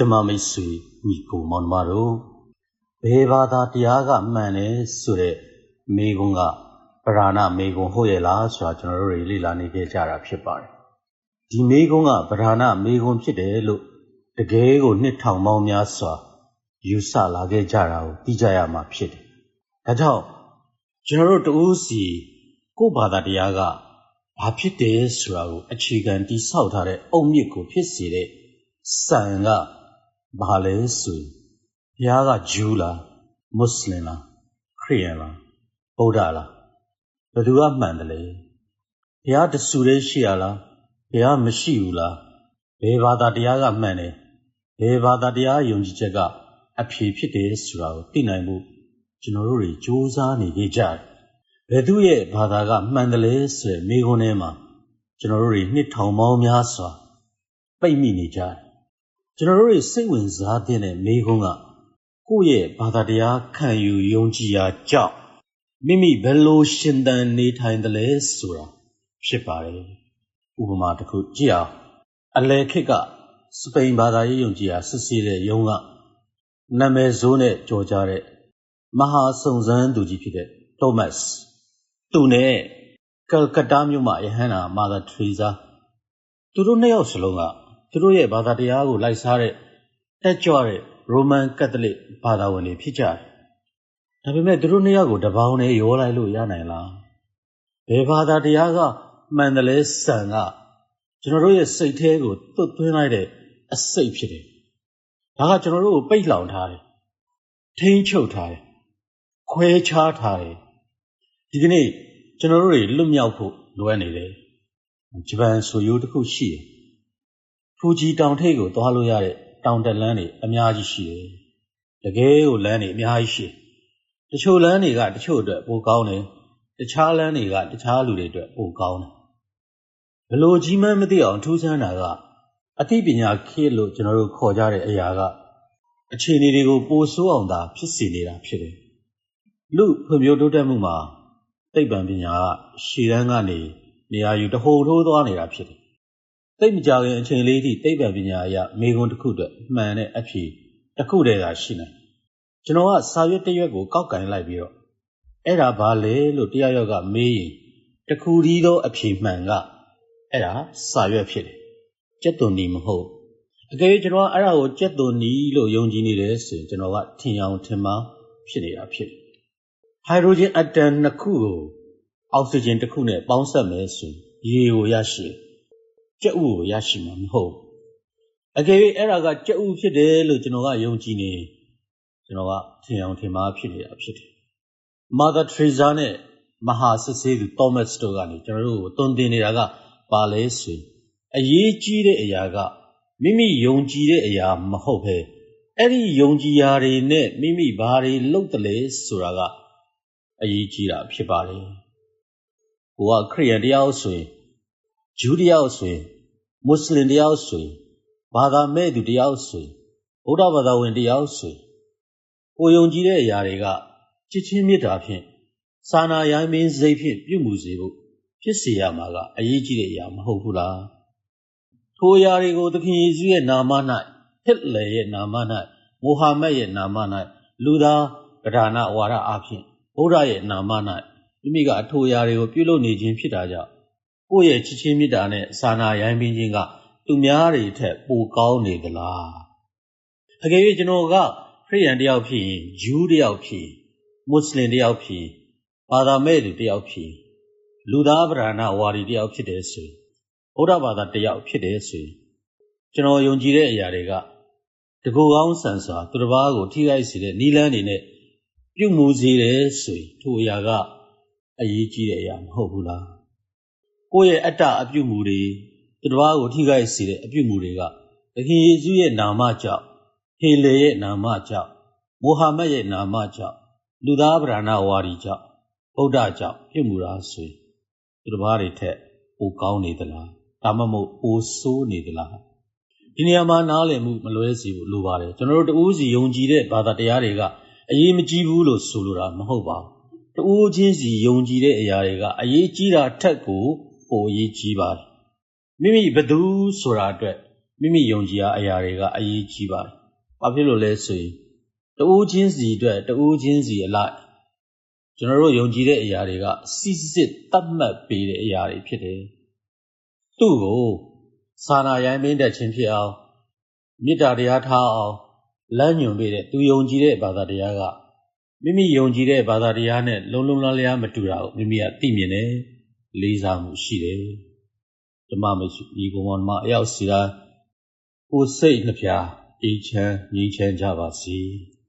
ဓမ္မမိတ်ဆွေညီကိုမောင်နှမတို့ဘယ်ဘာသာတရားကမှန်တယ်ဆိုတဲ့မေးခွန်းကပရဏမေးခွန်းဟုတ်ရဲ့လားဆိုတာကျွန်တော်တို့တွေလေ့လာနေကြကြတာဖြစ်ပါတယ်ဒီမေးခွန်းကပရဏမေးခွန်းဖြစ်တယ်လို့တကယ်ကိုနှစ်ထောင်ပေါင်းများစွာယူဆလာခဲ့ကြတာကိုသိကြရမှာဖြစ်တယ်ဒါကြောင့်ကျွန်တော်တို့တူးစီကိုယ့်ဘာသာတရားကဘာဖြစ်တယ်ဆိုတာကိုအခြေခံတိဆောက်ထားတဲ့အုတ်မြစ်ကိုဖြစ်စေတဲ့စံက ဘာလဲဆိုရင်ဘုရားကဂျူးလားမွတ်စလင်လားခရစ်ယာန်လားဗုဒ္ဓလားဘယ်သူကမှန်တယ်လဲဘုရားတဆူလေးရှိရလားဘုရားမရှိဘူးလားဘယ်ဘာသာတရားကမှန်တယ်ဘယ်ဘာသာတရားယုံကြည်ချက်ကအဖြေဖြစ်တယ်ဆိုတာကိုသိနိုင်ဖို့ကျွန်တော်တို့တွေစူးစမ်းနေကြကြတယ်ဘယ်သူရဲ့ဘာသာကမှန်တယ်လဲဆိုတဲ့မိခွန်းထဲမှာကျွန်တော်တို့တွေနှစ်ထောင်ပေါင်းများစွာပိတ်မိနေကြတယ် ကျွန်တော်တို့တွေစိတ်ဝင်စားတဲ့မိခွန်းကကိုယ့်ရဲ့ဘာသာတရားခံယူယုံကြည်ရာကြောင့်မိမိဘယ်လိုရှင်သန်နေထိုင်တယ်လဲဆိုတာဖြစ်ပါတယ်ဥပမာတစ်ခုကြည့်အောင်အလယ်ခေတ်ကစပိန်ဘာသာရေးယုံကြည်ရာစစ်ဆေးတဲ့ယုံကနာမည်ဆိုးနဲ့ကြော်ကြတဲ့မဟာစုံစမ်းသူကြီးဖြစ်တဲ့တိုမတ်စ်သူနဲ့ကယ်ကတာမြို့မှာယဟန်နာမာသာထရီဇာသူတို့နှစ်ယောက်စလုံးက သူတို့ရဲ့ဘာသာတရားကိုလိုက်စားတဲ့တက်ကြွတဲ့ရိုမန်ကက်သလစ်ဘာသာဝင်တွေဖြစ်ကြတယ်။ဒါပေမဲ့သူတို့နှစ်ယောက်ကိုတပေါင်းနဲ့ရောလိုက်လို့ရနိုင်လား။ဘယ်ဘာသာတရားကမှန်တယ်လဲစံကကျွန်တော်တို့ရဲ့စိတ်ထဲကိုသွတ်သွင်းလိုက်တဲ့အစိတ်ဖြစ်တယ်။ဒါကကျွန်တော်တို့ကိုပိတ်လောင်ထားတယ်။ထိန်းချုပ်ထားတယ်။ခွဲခြားထားတယ်။ဒီကနေ့ကျွန်တော်တို့တွေလွတ်မြောက်ဖို့လိုအပ်နေတယ်။ဂျပန်ဆိုရိုးတစ်ခုရှိတယ်။ ဖူဂျီတောင်ထိပ်ကိုသွားလို့ရတဲ့တောင်တက်လန်းတွေအများကြီးရှိတယ်။တကယ်ကိုလမ်းတွေအများကြီးရှိတယ်။တချို့လမ်းတွေကတချို့အတွက်ပိုကောင်းတယ်။တခြားလမ်းတွေကတခြားလူတွေအတွက်ပိုကောင်းတယ်။ဘလို့ကြီးမှန်းမသိအောင်ထူးဆန်းတာကအသိပညာခေတ်လို့ကျွန်တော်တို့ခေါ်ကြတဲ့အရာကအခြေအနေတွေကိုပိုဆိုးအောင်သာဖြစ်စေနေတာဖြစ်တယ်။လူဖွံ့ဖြိုးတိုးတက်မှုမှာသိပ္ပံပညာကရှည်တန်းကနေနေရာယူတဟိုထိုးသွားနေတာဖြစ်တယ် သိပ်မကြခင်အချိန်လေးထိသိပ္ပံပညာအရမေခွန်းတစ်ခုအတွက်မှန်တဲ့အဖြေတစ်ခုတည်းသာရှိနိုင်ကျွန်တော်ကစာရွက်တစ်ရွက်ကိုကောက်ကင်လိုက်ပြီးတော့အဲ့ဒါဘာလဲလို့တရားရွက်ကမေးရင်တခုတည်းသောအဖြေမှန်ကအဲ့ဒါစာရွက်ဖြစ်တယ်ကျက်သွန်နီမဟုတ်အကယ်၍ကျွန်တော်ကအဲ့ဒါကိုကျက်သွန်နီလို့ယုံကြည်နေတယ်ဆိုရင်ကျွန်တော်ကထင်အောင်ထင်မှားဖြစ်နေတာဖြစ်တယ်ဟိုက်ဒရိုဂျင်အတမ်နှစ်ခုကိုအောက်ဆီဂျင်တစ်ခုနဲ့ပေါင်းစပ်မယ်ဆိုရင်ရေကိုရရှိတယ် ကြက်ဥကိုရရှိမှာမဟုတ်အကယ်၍အဲ့ဒါကကြက်ဥဖြစ်တယ်လို့ကျွန်တော်ကယုံကြည်နေကျွန်တော်ကထင်အောင်ထင်မှားဖြစ်နေတာဖြစ်တယ် Mother Teresa နဲ့မဟာစစ်ဆေးသူ Thomas တို့ကနေကျွန်တော်တို့ကိုတွင်တင်နေတာကပါလဲဆိုအရေးကြီးတဲ့အရာကမိမိယုံကြည်တဲ့အရာမဟုတ်ဘဲအဲ့ဒီယုံကြည်ရာတွေနဲ့မိမိဘာတွေလုပ်တယ်လဲဆိုတာကအရေးကြီးတာဖြစ်ပါတယ်။ကိုကခရိယန်တရားဆိုရင် ဂျူးတယောက်ဆိုရင်မွတ်စလင်တယောက်ဆိုရင်ဘာသာမဲ့သူတယောက်ဆိုရင်ဗုဒ္ဓဘာသာဝင်တယောက်ဆိုရင်ကိုယုံကြည်တဲ့အရာတွေကချစ်ချင်းမေတ္တာဖြင့်စာနာရိုင်းမင်းစိတ်ဖြင့်ပြုမှုစေဖို့ဖြစ်စေရမှာကအရေးကြီးတဲ့အရာမဟုတ်ဘူးလားထိုအရာတွေကိုသခင်ယေရှုရဲ့နာမ၌ဟစ်လယ်ရဲ့နာမ၌မိုဟာမက်ရဲ့နာမ၌လူသားကဒါနဝါဒအဖြစ်ဗုဒ္ဓရဲ့နာမ၌မိမိကအထိုအရာတွေကိုပြုလုပ်နေခြင်းဖြစ်တာကြောင့် ကိုယ့်ရဲ့ချစ်ချင်းမေတ္တာနဲ့စာနာရိုင်းပင်းခြင်းကသူများတွေထက်ပိုကောင်းနေသလားအကယ်၍ကျွန်တော်ကခရိယန်တယောက်ဖြစ်ရင်ဂျူးတယောက်ဖြစ်မွတ်စလင်တယောက်ဖြစ်ဘာသာမဲ့သူတယောက်ဖြစ်လူသားဗราဏဝါဒီတယောက်ဖြစ်တယ်ဆိုရင်ဗုဒ္ဓဘာသာတယောက်ဖြစ်တယ်ဆိုရင်ကျွန်တော်ယုံကြည်တဲ့အရာတွေကတကူကောင်းဆန်စွာသူတစ်ပါးကိုထိခိုက်စေတဲ့နီလန်းတွေနဲ့ပြုမှုစေတယ်ဆိုရင်ထိုအရာကအရေးကြီးတဲ့အရာမဟုတ်ဘူးလား ကိုယ့်ရဲ့အတ္တအပြုမှုတွေသူတစ်ပါးကိုထိခိုက်စေတဲ့အပြုမှုတွေကသခင်ယေရှုရဲ့နာမကြောင့်ဟေလေရဲ့နာမကြောင့်မိုဟာမက်ရဲ့နာမကြောင့်လူသားဗราဏဝါဒီကြောင့်ဗုဒ္ဓကြောင့်ပြုမှုတာဆိုရင်သူတစ်ပါးတွေထက်ပိုကောင်းနေသလားဒါမှမဟုတ်ပိုဆိုးနေသလားဒီနေရာမှာနားလည်မှုမလွဲစေဘူးလိုပါတယ်ကျွန်တော်တို့တူးစီယုံကြည်တဲ့ဘာသာတရားတွေကအရေးမကြီးဘူးလို့ဆိုလိုတာမဟုတ်ပါဘူးတူးချင်းစီယုံကြည်တဲ့အရာတွေကအရေးကြီးတာထက်ကို ပိုအရေးကြီးပါတယ်မိမိဘသူဆိုတာအတွက်မိမိယုံကြည်ရာအရာတွေကအရေးကြီးပါတယ်။ဘာဖြစ်လို့လဲဆိုရင်တဦးချင်းစီအတွက်တဦးချင်းစီအလိုက်ကျွန်တော်တို့ယုံကြည်တဲ့အရာတွေကစစ်စစ်တတ်မှတ်ပေးတဲ့အရာတွေဖြစ်တယ်။သူ့ကိုစာနာရိုင်းမင်းတက်ခြင်းဖြစ်အောင်မေတ္တာတရားထားအောင်လမ်းညွှန်ပေးတဲ့သူယုံကြည်တဲ့ဘာသာတရားကမိမိယုံကြည်တဲ့ဘာသာတရားနဲ့လုံးလုံးလားလျားမတူတာကိုမိမိကသိမြင်တယ် လေးစားမှုရှိတယ်ဓမ္မမရှိဒီကုံမောင်မအရောက်စီတိုင်းကိုယ်စိတ်နှပြအေးချမ်းငြိမ်းချမ်းကြပါစေ။